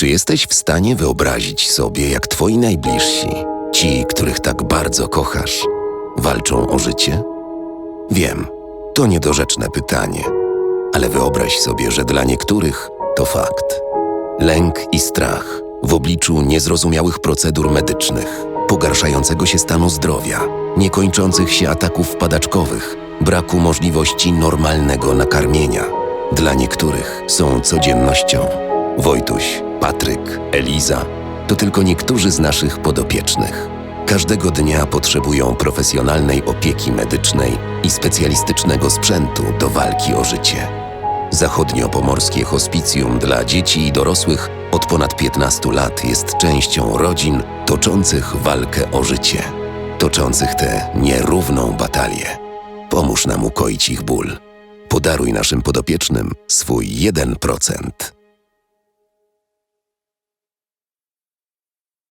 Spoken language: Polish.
Czy jesteś w stanie wyobrazić sobie, jak twoi najbliżsi, ci, których tak bardzo kochasz, walczą o życie? Wiem, to niedorzeczne pytanie, ale wyobraź sobie, że dla niektórych to fakt. Lęk i strach w obliczu niezrozumiałych procedur medycznych, pogarszającego się stanu zdrowia, niekończących się ataków padaczkowych, braku możliwości normalnego nakarmienia. Dla niektórych są codziennością. Wojtuś, Patryk, Eliza to tylko niektórzy z naszych podopiecznych. Każdego dnia potrzebują profesjonalnej opieki medycznej i specjalistycznego sprzętu do walki o życie. Zachodniopomorskie hospicjum dla dzieci i dorosłych od ponad 15 lat jest częścią rodzin toczących walkę o życie, toczących tę nierówną batalię. Pomóż nam ukoić ich ból. Podaruj naszym podopiecznym swój 1%.